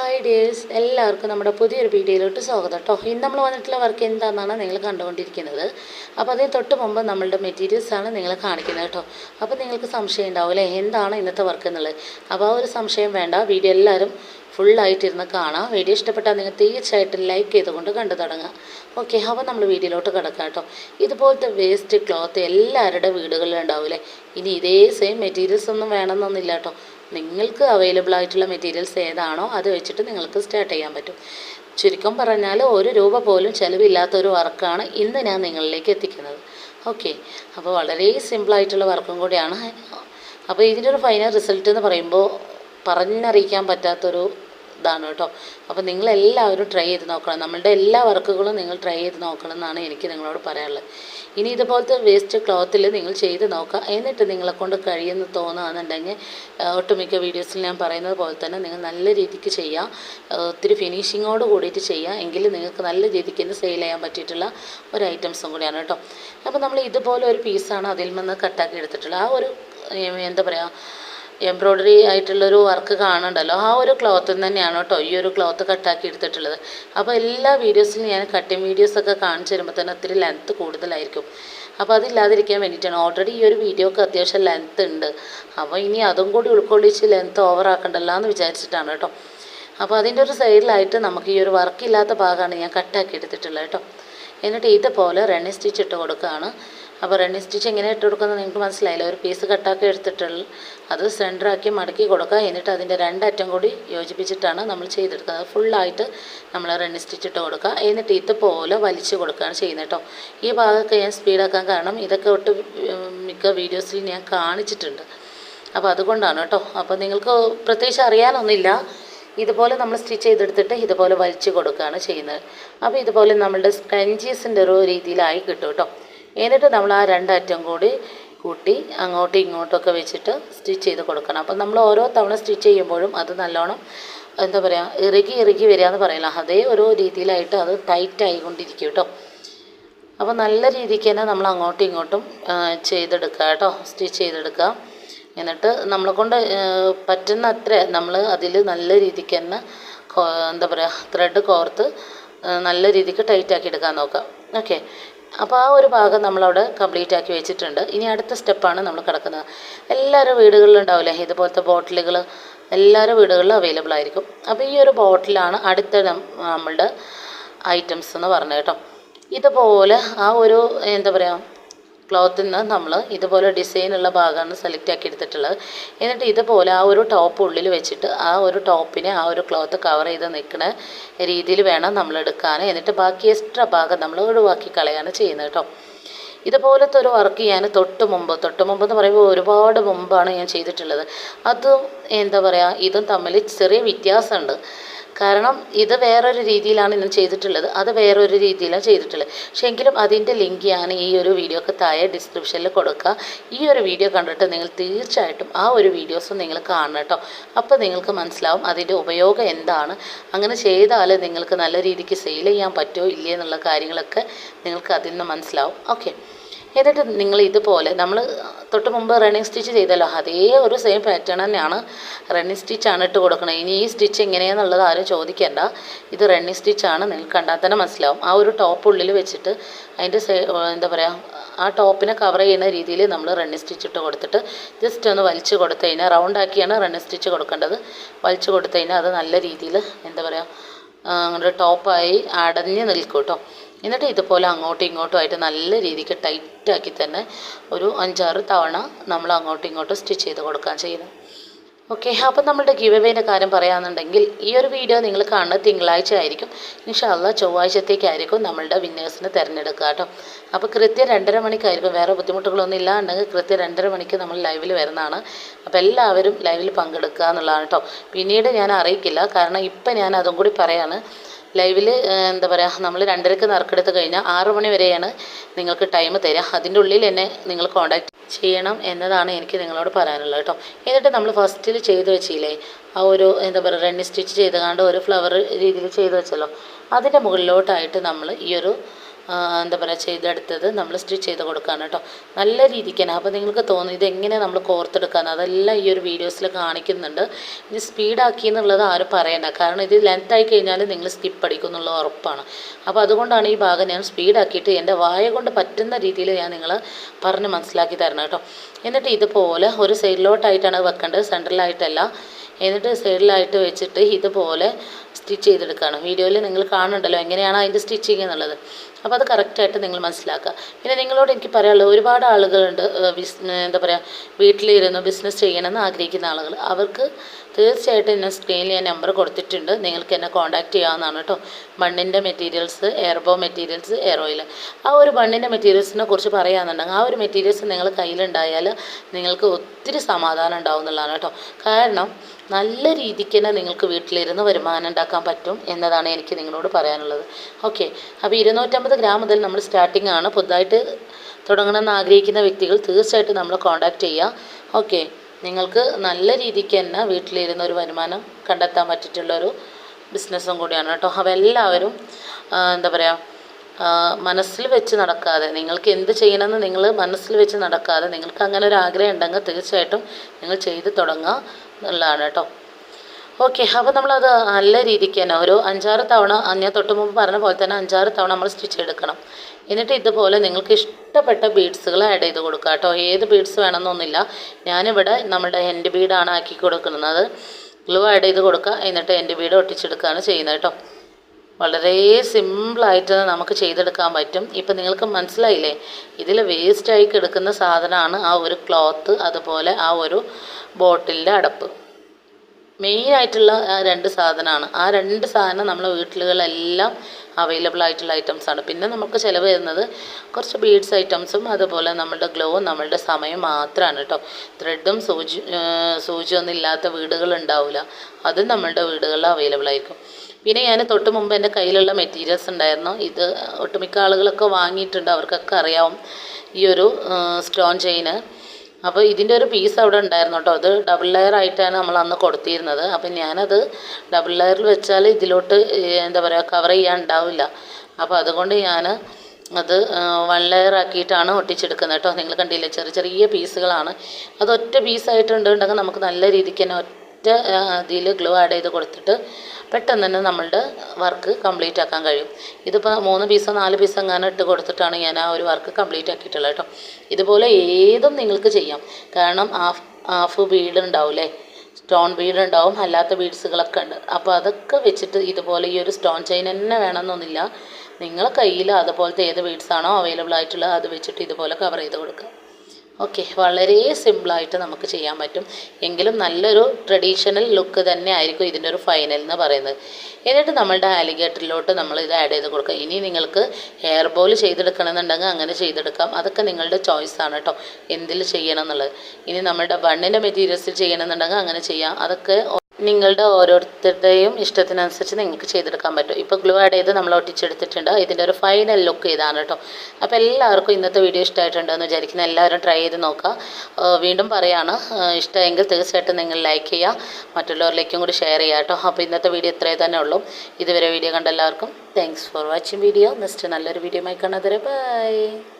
Hi dears എല്ലാവർക്കും നമ്മുടെ പുതിയൊരു വീഡിയോയിലോട്ട് സ്വാഗതം കേട്ടോ. ഇന്ന് നമ്മൾ വന്നിട്ടുള്ള വർക്ക് എന്താണെന്നാണ് നിങ്ങൾ കണ്ടുകൊണ്ടിരിക്കുന്നത്. അപ്പോൾ അതിന് തൊട്ട് മുമ്പ് നമ്മളുടെ മെറ്റീരിയൽസാണ് നിങ്ങൾ കാണിക്കുന്നത് കേട്ടോ. അപ്പോൾ നിങ്ങൾക്ക് സംശയം ഉണ്ടാവും അല്ലേ എന്താണ് ഇന്നത്തെ വർക്ക് എന്നുള്ളത്? അപ്പോൾ ആ ഒരു സംശയം വേണ്ട. വീഡിയോ എല്ലാവരും ഫുള്ളായിട്ടിരുന്ന് കാണാം. വീഡിയോ ഇഷ്ടപ്പെട്ടാൽ നിങ്ങൾ തീർച്ചയായിട്ടും ലൈക്ക് ചെയ്തുകൊണ്ട് കണ്ടു തുടങ്ങാം. ഓക്കെ അപ്പോൾ നമ്മൾ വീഡിയോയിലോട്ട് കിടക്കാം കേട്ടോ. ഇതുപോലത്തെ വേസ്റ്റ് ക്ലോത്ത് എല്ലാവരുടെ വീടുകളിലും ഉണ്ടാവില്ലേ? ഇനി ഇതേ സെയിം മെറ്റീരിയൽസ് ഒന്നും വേണമെന്നൊന്നുമില്ല കേട്ടോ. നിങ്ങൾക്ക് അവൈലബിൾ ആയിട്ടുള്ള മെറ്റീരിയൽസ് ഏതാണോ അത് വെച്ചിട്ട് നിങ്ങൾക്ക് സ്റ്റാർട്ട് ചെയ്യാൻ പറ്റും. ചുരുക്കം പറഞ്ഞാൽ ഒരു രൂപ പോലും ചിലവില്ലാത്ത ഒരു വർക്കാണ് ഇന്ന് ഞാൻ നിങ്ങളിലേക്ക് എത്തിക്കുന്നത്. ഓക്കെ അപ്പോൾ വളരെ സിമ്പിളായിട്ടുള്ള വർക്കും കൂടിയാണ്. അപ്പോൾ ഇതിന്റെ ഒരു ഫൈനൽ റിസൾട്ട് എന്ന് പറയുമ്പോൾ പറഞ്ഞറിയിക്കാൻ പറ്റാത്തൊരു ഇതാണ് കേട്ടോ. അപ്പോൾ നിങ്ങളെല്ലാവരും ട്രൈ ചെയ്ത് നോക്കണം. നമ്മളുടെ എല്ലാ വർക്കുകളും നിങ്ങൾ ട്രൈ ചെയ്ത് നോക്കണം എന്നാണ് എനിക്ക് നിങ്ങളോട് പറയാനുള്ളത്. ഇനി ഇതുപോലത്തെ വേസ്റ്റ് ക്ലോത്തിൽ നിങ്ങൾ ചെയ്ത് നോക്കുക. എന്നിട്ട് നിങ്ങളെ കൊണ്ട് കഴിയുമെന്ന് തോന്നുകയാണെന്നുണ്ടെങ്കിൽ ഒട്ടുമിക്ക വീഡിയോസിൽ ഞാൻ പറയുന്നത് പോലെ തന്നെ നിങ്ങൾ നല്ല രീതിക്ക് ചെയ്യുക ഒത്തിരി ഫിനിഷിങ്ങോട് കൂടിയിട്ട് ചെയ്യുക എങ്കിൽ നിങ്ങൾക്ക് നല്ല രീതിക്ക് തന്നെ സെയിൽ ചെയ്യാൻ പറ്റിയിട്ടുള്ള ഒരു ഐറ്റംസും കൂടിയാണ് കേട്ടോ. അപ്പോൾ നമ്മൾ ഇതുപോലെ ഒരു പീസാണ് അതിൽ നിന്ന് കട്ടാക്കി എടുത്തിട്ടുള്ളത്. ആ ഒരു എന്താ പറയുക എംബ്രോയ്ഡറി ആയിട്ടുള്ളൊരു വർക്ക് കാണണ്ടല്ലോ ആ ഒരു ക്ലോത്തിൽ തന്നെയാണ് കേട്ടോ ഈ ഒരു ക്ലോത്ത് കട്ടാക്കി എടുത്തിട്ടുള്ളത്. അപ്പോൾ എല്ലാ വീഡിയോസിലും ഞാൻ കട്ടിങ് വീഡിയോസൊക്കെ കാണിച്ചു തരുമ്പോൾ തന്നെ ഒത്തിരി ലെങ്ത്ത് കൂടുതലായിരിക്കും. അപ്പോൾ അതില്ലാതിരിക്കാൻ വേണ്ടിയിട്ടാണ്. ഓൾറെഡി ഈ ഒരു വീഡിയോക്ക് അത്യാവശ്യം ലെങ്ത്ത് ഉണ്ട്. അപ്പോൾ ഇനി അതും കൂടി ഉൾക്കൊള്ളിച്ച് ലെങ്ത്ത് ഓവറാക്കണ്ടല്ലോ എന്ന് വിചാരിച്ചിട്ടാണ് കേട്ടോ. അപ്പോൾ അതിന്റെ ഒരു സൈഡിലായിട്ട് നമുക്ക് ഈ ഒരു വർക്കില്ലാത്ത ഭാഗമാണ് ഞാൻ കട്ടാക്കി എടുത്തിട്ടുള്ളത് കേട്ടോ. എന്നിട്ട് ഇതുപോലെ റണ്ണി സ്റ്റിച്ച് ഇട്ട് കൊടുക്കുകയാണ്. അപ്പോൾ റണ്ണി സ്റ്റിച്ച് എങ്ങനെ ഇട്ട് കൊടുക്കുന്നത് നിങ്ങൾക്ക് മനസ്സിലായില്ല? ഒരു പീസ് കട്ടാക്കി എടുത്തിട്ടുള്ള അത് സെന്ററാക്കി മടക്കി കൊടുക്കുക. എന്നിട്ട് അതിന്റെ രണ്ടറ്റം കൂടി യോജിപ്പിച്ചിട്ടാണ് നമ്മൾ ചെയ്തെടുക്കുന്നത്. ഫുള്ളായിട്ട് നമ്മൾ റണ്ണി സ്റ്റിച്ച് ഇട്ട് കൊടുക്കുക. എന്നിട്ട് ഇതുപോലെ വലിച്ചു കൊടുക്കുകയാണ് ചെയ്യുന്നത് കേട്ടോ. ഈ ഭാഗമൊക്കെ ഞാൻ സ്പീഡാക്കാൻ കാരണം ഇതൊക്കെ ഒട്ട് മിക്ക വീഡിയോസിൽ ഞാൻ കാണിച്ചിട്ടുണ്ട്. അപ്പോൾ അതുകൊണ്ടാണ് കേട്ടോ. അപ്പോൾ നിങ്ങൾക്ക് പ്രത്യേകിച്ച് അറിയാനൊന്നുമില്ല. ഇതുപോലെ നമ്മൾ സ്റ്റിച്ച് ചെയ്തെടുത്തിട്ട് ഇതുപോലെ വലിച്ചു കൊടുക്കുകയാണ് ചെയ്യുന്നത്. അപ്പോൾ ഇതുപോലെ നമ്മളുടെ സ്ക്രഞ്ചീസിന്റെ ഒരു രീതിയിലായി കിട്ടും കേട്ടോ. എന്നിട്ട് നമ്മൾ ആ രണ്ടറ്റം കൂടി കൂട്ടി അങ്ങോട്ടും ഇങ്ങോട്ടൊക്കെ വെച്ചിട്ട് സ്റ്റിച്ച് ചെയ്ത് കൊടുക്കണം. അപ്പം നമ്മൾ ഓരോ തവണ സ്റ്റിച്ച് ചെയ്യുമ്പോഴും അത് നല്ലോണം എന്താ പറയുക ഇറുകി ഇറുകി വരിക എന്ന് പറയില്ല. അതേ ഓരോ രീതിയിലായിട്ട് അത് ടൈറ്റ് ആയിക്കൊണ്ടിരിക്കും കേട്ടോ. അപ്പോൾ നല്ല രീതിക്ക് തന്നെ നമ്മൾ അങ്ങോട്ടും ഇങ്ങോട്ടും ചെയ്തെടുക്കുക കേട്ടോ. സ്റ്റിച്ച് ചെയ്തെടുക്കുക. എന്നിട്ട് നമ്മളെ കൊണ്ട് പറ്റുന്ന അത്ര നമ്മൾ അതിൽ നല്ല രീതിക്ക് തന്നെ എന്താ പറയുക ത്രെഡ് കോർത്ത് നല്ല രീതിക്ക് ടൈറ്റ് ആക്കി എടുക്കാൻ നോക്കാം ഓക്കെ. അപ്പോൾ ആ ഒരു ഭാഗം നമ്മളവിടെ കംപ്ലീറ്റ് ആക്കി വെച്ചിട്ടുണ്ട്. ഇനി അടുത്ത സ്റ്റെപ്പാണ് നമ്മൾ കിടക്കുന്നത്. എല്ലാവരും വീടുകളിലും ഉണ്ടാവില്ലേ? ഇതുപോലത്തെ ബോട്ടിലുകൾ എല്ലാവരും വീടുകളിലും അവൈലബിൾ ആയിരിക്കും. അപ്പോൾ ഈ ഒരു ബോട്ടിലാണ് അടുത്ത നമ്മളുടെ ഐറ്റംസ് എന്ന് പറഞ്ഞത് കേട്ടോ. ഇതുപോലെ ആ ഒരു എന്താ പറയുക ക്ലോത്തിൽ നിന്ന് നമ്മൾ ഇതുപോലെ ഡിസൈനുള്ള ഭാഗമാണ് സെലക്ട് ആക്കി എടുത്തിട്ടുള്ളത്. എന്നിട്ട് ഇതുപോലെ ആ ഒരു ടോപ്പ് ഉള്ളിൽ വെച്ചിട്ട് ആ ഒരു ടോപ്പിനെ ആ ഒരു ക്ലോത്ത് കവർ ചെയ്ത് നിൽക്കുന്ന രീതിയിൽ വേണം നമ്മൾ എടുക്കാൻ എന്നിട്ട് ബാക്കി എക്സ്ട്രാ ഭാഗം നമ്മൾ ഒഴിവാക്കി കളയാണ് ചെയ്യുന്നത് കേട്ടോ ഇതുപോലത്തെ ഒരു വർക്ക് ഞാൻ തൊട്ട് മുമ്പ് തൊട്ട് മുമ്പ് എന്ന് പറയുമ്പോൾ ഒരുപാട് മുമ്പാണ് ഞാൻ ചെയ്തിട്ടുള്ളത്. അതും എന്താ പറയുക ഇതും തമ്മിൽ ചെറിയ വ്യത്യാസമുണ്ട്. കാരണം ഇത് വേറൊരു രീതിയിലാണ് ഇന്ന് ചെയ്തിട്ടുള്ളത്. അത് വേറൊരു രീതിയിലാണ് ചെയ്തിട്ടുള്ളത്. പക്ഷേ എങ്കിലും അതിന്റെ ലിങ്ക് ഞാൻ ഈ ഒരു വീഡിയോക്ക് താഴെ ഡിസ്ക്രിപ്ഷനിൽ കൊടുക്കുക ഈ ഒരു വീഡിയോ കണ്ടിട്ട് നിങ്ങൾ തീർച്ചയായിട്ടും ആ ഒരു വീഡിയോസും നിങ്ങൾ കാണണം കേട്ടോ. അപ്പോൾ നിങ്ങൾക്ക് മനസ്സിലാവും അതിന്റെ ഉപയോഗം എന്താണ്. അങ്ങനെ ചെയ്താൽ നിങ്ങൾക്ക് നല്ല രീതിക്ക് സെയിൽ ചെയ്യാൻ പറ്റുമോ ഇല്ലേ എന്നുള്ള കാര്യങ്ങളൊക്കെ നിങ്ങൾക്ക് അതിൽ നിന്ന് മനസ്സിലാവും. ഓക്കെ എന്നിട്ട് നിങ്ങൾ ഇതുപോലെ നമ്മൾ തൊട്ട് മുമ്പ് റണ്ണിങ് സ്റ്റിച്ച് ചെയ്തല്ലോ അതേ ഒരു സെയിം പാറ്റേൺ തന്നെയാണ് റണ്ണിങ് സ്റ്റിച്ചാണ് ഇട്ട് കൊടുക്കുന്നത് ഇനി ഈ സ്റ്റിച്ച് എങ്ങനെയാണെന്നുള്ളത് ആരും ചോദിക്കേണ്ട. ഇത് റണ്ണിങ് സ്റ്റിച്ചാണ് നിങ്ങൾക്ക് കണ്ടാൽ തന്നെ മനസ്സിലാവും. ആ ഒരു ടോപ്പ് ഉള്ളിൽ വെച്ചിട്ട് അതിന്റെ എന്താ പറയുക ആ ടോപ്പിനെ കവർ ചെയ്യുന്ന രീതിയിൽ നമ്മൾ റണ്ണിങ് സ്റ്റിച്ച് ഇട്ട് കൊടുത്തിട്ട് ജസ്റ്റ് ഒന്ന് വലിച്ചു കൊടുത്തു കഴിഞ്ഞാൽ റൗണ്ടാക്കിയാണ് റണ്ണിങ് സ്റ്റിച്ച് കൊടുക്കേണ്ടത്. വലിച്ചു കൊടുത്തു കഴിഞ്ഞാൽ അത് നല്ല രീതിയിൽ എന്താ പറയുക അങ്ങനെ ടോപ്പായി അടഞ്ഞ് നിൽക്കും കേട്ടോ എന്നിട്ട് ഇതുപോലെ അങ്ങോട്ടും ഇങ്ങോട്ടും ആയിട്ട് നല്ല രീതിക്ക് ടൈറ്റാക്കി തന്നെ ഒരു അഞ്ചാറ് തവണ നമ്മൾ അങ്ങോട്ടും ഇങ്ങോട്ടും സ്റ്റിച്ച് ചെയ്ത് കൊടുക്കാൻ ചെയ്യുന്നത്. ഓക്കെ അപ്പം നമ്മളുടെ ഗിവ് കാര്യം പറയുകയാണെന്നുണ്ടെങ്കിൽ ഈ ഒരു വീഡിയോ നിങ്ങൾ കാണുന്നത് തിങ്കളാഴ്ച ആയിരിക്കും. ഇൻഷാല്ല ചൊവ്വാഴ്ചത്തേക്കായിരിക്കും നമ്മളുടെ വിന്നേഴ്സിനെ തിരഞ്ഞെടുക്കുക കേട്ടോ. അപ്പോൾ കൃത്യം രണ്ടര മണിക്കായിരിക്കും. വേറെ ബുദ്ധിമുട്ടുകളൊന്നും ഇല്ലാണ്ടെങ്കിൽ കൃത്യം രണ്ടര മണിക്ക് നമ്മൾ ലൈവിൽ വരുന്നതാണ്. അപ്പോൾ എല്ലാവരും ലൈവിൽ പങ്കെടുക്കുക എന്നുള്ളതാണ് കേട്ടോ. പിന്നീട് ഞാൻ അറിയിക്കില്ല. കാരണം ഇപ്പം ഞാൻ അതും കൂടി പറയാണ്. ലൈവിൽ എന്താ പറയുക നമ്മൾ രണ്ടരക്ക് നറുക്കെടുത്ത് കഴിഞ്ഞാൽ ആറ് മണി വരെയാണ് നിങ്ങൾക്ക് ടൈം തരിക അതിന്റെ ഉള്ളിൽ എന്നെ നിങ്ങൾ കോണ്ടാക്ട് ചെയ്യണം എന്നതാണ് എനിക്ക് നിങ്ങളോട് പറയാനുള്ളത് കേട്ടോ. എന്നിട്ട് നമ്മൾ ഫസ്റ്റിൽ ചെയ്ത് വെച്ചില്ലേ ആ ഒരു എന്താ പറയുക റണ്ണി സ്റ്റിച്ച് ചെയ്തുകൊണ്ട് ഒരു ഫ്ലവർ രീതിയിൽ ചെയ്ത് വെച്ചല്ലോ. അതിന്റെ മുകളിലോട്ടായിട്ട് നമ്മൾ ഈ ഒരു എന്താ പറയുക ചെയ്തെടുത്തത് നമ്മൾ സ്റ്റിച്ച് ചെയ്ത് കൊടുക്കുകയാണ് കേട്ടോ നല്ല രീതിക്ക് തന്നെ അപ്പോൾ നിങ്ങൾക്ക് തോന്നും ഇതെങ്ങനെ നമ്മൾ കോർത്തെടുക്കാൻ അതെല്ലാം ഈ ഒരു വീഡിയോസിൽ കാണിക്കുന്നുണ്ട്. ഇനി സ്പീഡാക്കി എന്നുള്ളത് ആരും പറയണ്ട. കാരണം ഇത് ലെങ്ത് ആയി കഴിഞ്ഞാൽ നിങ്ങൾ സ്കിപ്പ് അടിക്കും എന്നുള്ള ഉറപ്പാണ്. അപ്പോൾ അതുകൊണ്ടാണ് ഈ ഭാഗം ഞാൻ സ്പീഡാക്കിയിട്ട് എന്റെ വായ കൊണ്ട് പറ്റുന്ന രീതിയിൽ ഞാൻ നിങ്ങൾ പറഞ്ഞ് മനസ്സിലാക്കി തരണം കേട്ടോ എന്നിട്ട് ഇതുപോലെ ഒരു സൈഡിലോട്ടായിട്ടാണ് വെക്കേണ്ടത്. സെൻട്രലായിട്ടല്ല. എന്നിട്ട് സൈഡിലായിട്ട് വെച്ചിട്ട് ഇതുപോലെ സ്റ്റിച്ച് ചെയ്തെടുക്കുകയാണ് വീഡിയോയിൽ നിങ്ങൾ കാണുന്നുണ്ടല്ലോ എങ്ങനെയാണ് അതിന്റെ സ്റ്റിച്ചിങ് എന്നുള്ളത്. അപ്പോൾ അത് കറക്റ്റായിട്ട് നിങ്ങൾ മനസ്സിലാക്കുക. പിന്നെ നിങ്ങളോട് എനിക്ക് പറയാനുള്ളത് ഒരുപാട് ആളുകളുണ്ട് ബിസ് എന്താ പറയുക വീട്ടിലിരുന്ന് ബിസിനസ് ചെയ്യണമെന്ന് ആഗ്രഹിക്കുന്ന ആളുകൾ. അവർക്ക് തീർച്ചയായിട്ടും എന്നെ സ്ക്രീനിൽ ഞാൻ നമ്പർ കൊടുത്തിട്ടുണ്ട്. നിങ്ങൾക്ക് എന്നെ കോൺടാക്റ്റ് ചെയ്യാവുന്നതാണ് കേട്ടോ. മണ്ണിന്റെ മെറ്റീരിയൽസ് എയർബോ മെറ്റീരിയൽസ് എയർ ഓയിൽ ആ ഒരു മണ്ണിന്റെ മെറ്റീരിയൽസിനെ കുറിച്ച് പറയുകയാണെന്നുണ്ടെങ്കിൽ ആ ഒരു മെറ്റീരിയൽസ് നിങ്ങൾ കയ്യിലുണ്ടായാൽ നിങ്ങൾക്ക് ഒത്തിരി സമാധാനം ഉണ്ടാവും എന്നുള്ളതാണ് കേട്ടോ. കാരണം നല്ല രീതിക്ക് തന്നെ നിങ്ങൾക്ക് വീട്ടിലിരുന്ന് വരുമാനം ഉണ്ടാക്കാൻ പറ്റും എന്നതാണ് എനിക്ക് നിങ്ങളോട് പറയാനുള്ളത്. ഓക്കെ. അപ്പോൾ ഇരുന്നൂറ്റമ്പത് ഗ്രാം മുതൽ നമ്മൾ സ്റ്റാർട്ടിംഗ് ആണ്. പുതുതായിട്ട് തുടങ്ങണമെന്ന് ആഗ്രഹിക്കുന്ന വ്യക്തികൾ തീർച്ചയായിട്ടും നമ്മൾ കോൺടാക്റ്റ് ചെയ്യുക ഓക്കെ നിങ്ങൾക്ക് നല്ല രീതിക്ക് തന്നെ വീട്ടിലിരുന്ന് ഒരു വരുമാനം കണ്ടെത്താൻ പറ്റിയിട്ടുള്ളൊരു ബിസിനസ്സും കൂടിയാണ് കേട്ടോ. അപ്പോൾ എല്ലാവരും എന്താ പറയുക മനസ്സിൽ വെച്ച് നടക്കാതെ നിങ്ങൾക്ക് എന്ത് ചെയ്യണമെന്ന് നിങ്ങൾ മനസ്സിൽ വെച്ച് നടക്കാതെ നിങ്ങൾക്ക് അങ്ങനെ ഒരു ആഗ്രഹം ഉണ്ടെങ്കിൽ തീർച്ചയായിട്ടും നിങ്ങൾ ചെയ്ത് തുടങ്ങുക എന്നുള്ളതാണ് കേട്ടോ. ഓക്കെ അപ്പോൾ നമ്മളത് നല്ല രീതിക്ക് തന്നെ ഒരു അഞ്ചാറ് തവണ ഞാൻ തൊട്ട് മുമ്പ് പറഞ്ഞ പോലെ തന്നെ അഞ്ചാറ് തവണ നമ്മൾ സ്റ്റിച്ച് എടുക്കണം. എന്നിട്ട് ഇതുപോലെ നിങ്ങൾക്ക് ഇഷ്ടപ്പെട്ട ബീഡ്സുകൾ ആഡ് ചെയ്ത് കൊടുക്കുക കേട്ടോ. ഏത് ബീഡ്സ് വേണമെന്നൊന്നുമില്ല. ഞാനിവിടെ നമ്മുടെ എന്റെ ബീഡാണ് ആക്കി കൊടുക്കുന്നത്. ഗ്ലൂ ആഡ് ചെയ്ത് കൊടുക്കുക. എന്നിട്ട് എന്റെ ബീഡ് ഒട്ടിച്ചെടുക്കുകയാണ് ചെയ്യുന്നത് കേട്ടോ. വളരെ സിമ്പിളായിട്ട് നമുക്ക് ചെയ്തെടുക്കാൻ പറ്റും. ഇപ്പം നിങ്ങൾക്ക് മനസ്സിലായില്ലേ? ഇതിൽ വേസ്റ്റായി കിടക്കുന്ന സാധനമാണ് ആ ഒരു ക്ലോത്ത് അതുപോലെ ആ ഒരു ബോട്ടിലിന്റെ അടപ്പ്. മെയിനായിട്ടുള്ള ആ രണ്ട് സാധനമാണ്. ആ രണ്ട് സാധനം നമ്മളെ വീട്ടിലുകളെല്ലാം അവൈലബിൾ ആയിട്ടുള്ള ഐറ്റംസ് ആണ്. പിന്നെ നമുക്ക് ചിലവ് വരുന്നത് കുറച്ച് ബീഡ്സ് ഐറ്റംസും അതുപോലെ നമ്മളുടെ ഗ്ലോ നമ്മളുടെ സമയം മാത്രമാണ് കേട്ടോ ത്രെഡും സൂചി സൂചിയൊന്നും ഇല്ലാത്ത വീടുകൾ ഉണ്ടാവില്ല അതും നമ്മളുടെ വീടുകളിൽ അവൈലബിൾ ആയിരിക്കും. പിന്നെ ഞാൻ തൊട്ട് മുമ്പ് എന്റെ കയ്യിലുള്ള മെറ്റീരിയൽസ് ഉണ്ടായിരുന്നു. ഇത് ഒട്ടുമിക്ക ആളുകളൊക്കെ വാങ്ങിയിട്ടുണ്ട്. അവർക്കൊക്കെ അറിയാവും. ഈ ഒരു സ്റ്റോൺ ചെയിന് അപ്പോൾ ഇതിന്റെ ഒരു പീസ് അവിടെ ഉണ്ടായിരുന്നു കേട്ടോ. അത് ഡബിൾ ലെയർ ആയിട്ടാണ് നമ്മൾ അന്ന് കൊടുത്തിരുന്നത്. അപ്പം ഞാനത് ഡബിൾ ലെയറിൽ വെച്ചാൽ ഇതിലോട്ട് എന്താ പറയുക കവർ ചെയ്യാൻ ഉണ്ടാവില്ല. അപ്പോൾ അതുകൊണ്ട് ഞാൻ അത് വൺ ലെയർ ആക്കിയിട്ടാണ് ഒട്ടിച്ചെടുക്കുന്നത് കേട്ടോ. നിങ്ങൾ കണ്ടില്ലേ ചെറിയ ചെറിയ പീസുകളാണ് അത് ഒറ്റ പീസായിട്ടുണ്ടെങ്കിൽ നമുക്ക് നല്ല രീതിക്ക് തന്നെ ഒറ്റ ഇതിൽ ഗ്ലൂ ആഡ് ചെയ്ത് കൊടുത്തിട്ട് പെട്ടെന്ന് തന്നെ നമ്മളുടെ വർക്ക് കംപ്ലീറ്റ് ആക്കാൻ കഴിയും. ഇതിപ്പോൾ മൂന്ന് പീസോ നാല് പീസോ അങ്ങനെ ഇട്ട് കൊടുത്തിട്ടാണ് ഞാൻ ആ ഒരു വർക്ക് കംപ്ലീറ്റ് ആക്കിയിട്ടുള്ളത് കേട്ടോ. ഇതുപോലെ ഏതും നിങ്ങൾക്ക് ചെയ്യാം. കാരണം ഹാഫ് ഹാഫ് ബീഡ് ഉണ്ടാവില്ലേ സ്റ്റോൺ ബീഡ് ഉണ്ടാവും അല്ലാത്ത ബീഡ്സുകളൊക്കെ ഉണ്ട്. അപ്പോൾ അതൊക്കെ വെച്ചിട്ട് ഇതുപോലെ ഈ ഒരു സ്റ്റോൺ ചെയിൻ തന്നെ വേണമെന്നൊന്നുമില്ല. നിങ്ങളെ കയ്യിൽ അതുപോലത്തെ ഏത് ബീഡ്സാണോ അവൈലബിൾ ആയിട്ടുള്ളത് അത് വെച്ചിട്ട് ഇതുപോലെ കവർ ചെയ്ത് കൊടുക്കുക. ഓക്കെ വളരെ സിമ്പിളായിട്ട് നമുക്ക് ചെയ്യാൻ പറ്റും. എങ്കിലും നല്ലൊരു ട്രഡീഷണൽ ലുക്ക് തന്നെ ആയിരിക്കും ഇതിന്റെ ഒരു ഫൈനൽ എന്ന് പറയുന്നത്. എന്നിട്ട് നമ്മളുടെ ആലിഗേറ്ററിലോട്ട് നമ്മൾ ഇത് ആഡ് ചെയ്ത് കൊടുക്കുക. ഇനി നിങ്ങൾക്ക് ഹെയർ ബോൾ ചെയ്തെടുക്കണമെന്നുണ്ടെങ്കിൽ അങ്ങനെ ചെയ്തെടുക്കാം. അതൊക്കെ നിങ്ങളുടെ ചോയ്സ് ആണ് കേട്ടോ എന്തിൽ ചെയ്യണം എന്നുള്ളത്. ഇനി നമ്മളുടെ ബണ്ണിന്റെ മെറ്റീരിയൽസിൽ ചെയ്യണമെന്നുണ്ടെങ്കിൽ അങ്ങനെ ചെയ്യാം. അതൊക്കെ നിങ്ങളുടെ ഓരോരുത്തരുടെയും ഇഷ്ടത്തിനനുസരിച്ച് നിങ്ങൾക്ക് ചെയ്തെടുക്കാൻ പറ്റും. ഇപ്പോൾ ഗ്ലൂ ആഡ് ചെയ്ത് നമ്മൾ ഒട്ടിച്ചെടുത്തിട്ടുണ്ട്. ഇതിന്റെ ഒരു ഫൈനൽ ലുക്ക് ഇതാണ് കേട്ടോ. അപ്പോൾ എല്ലാവർക്കും ഇന്നത്തെ വീഡിയോ ഇഷ്ടമായിട്ടുണ്ടെന്ന് വിചാരിക്കുന്നു. എല്ലാവരും ട്രൈ ചെയ്ത് നോക്കുക. വീണ്ടും പറയാണ്. ആ, ഇഷ്ടമെങ്കിൽ തീർച്ചയായിട്ടും നിങ്ങൾ ലൈക്ക് ചെയ്യുക. മറ്റുള്ളവരിലേക്കും കൂടി ഷെയർ ചെയ്യുക കേട്ടോ. അപ്പോൾ ഇന്നത്തെ വീഡിയോ ഇത്രേ തന്നെ ഉള്ളൂ. ഇതുവരെ വീഡിയോ കണ്ട എല്ലാവർക്കും thanks for watching video next നല്ലൊരു വീഡിയോ ആയി കാണാതെ ബൈ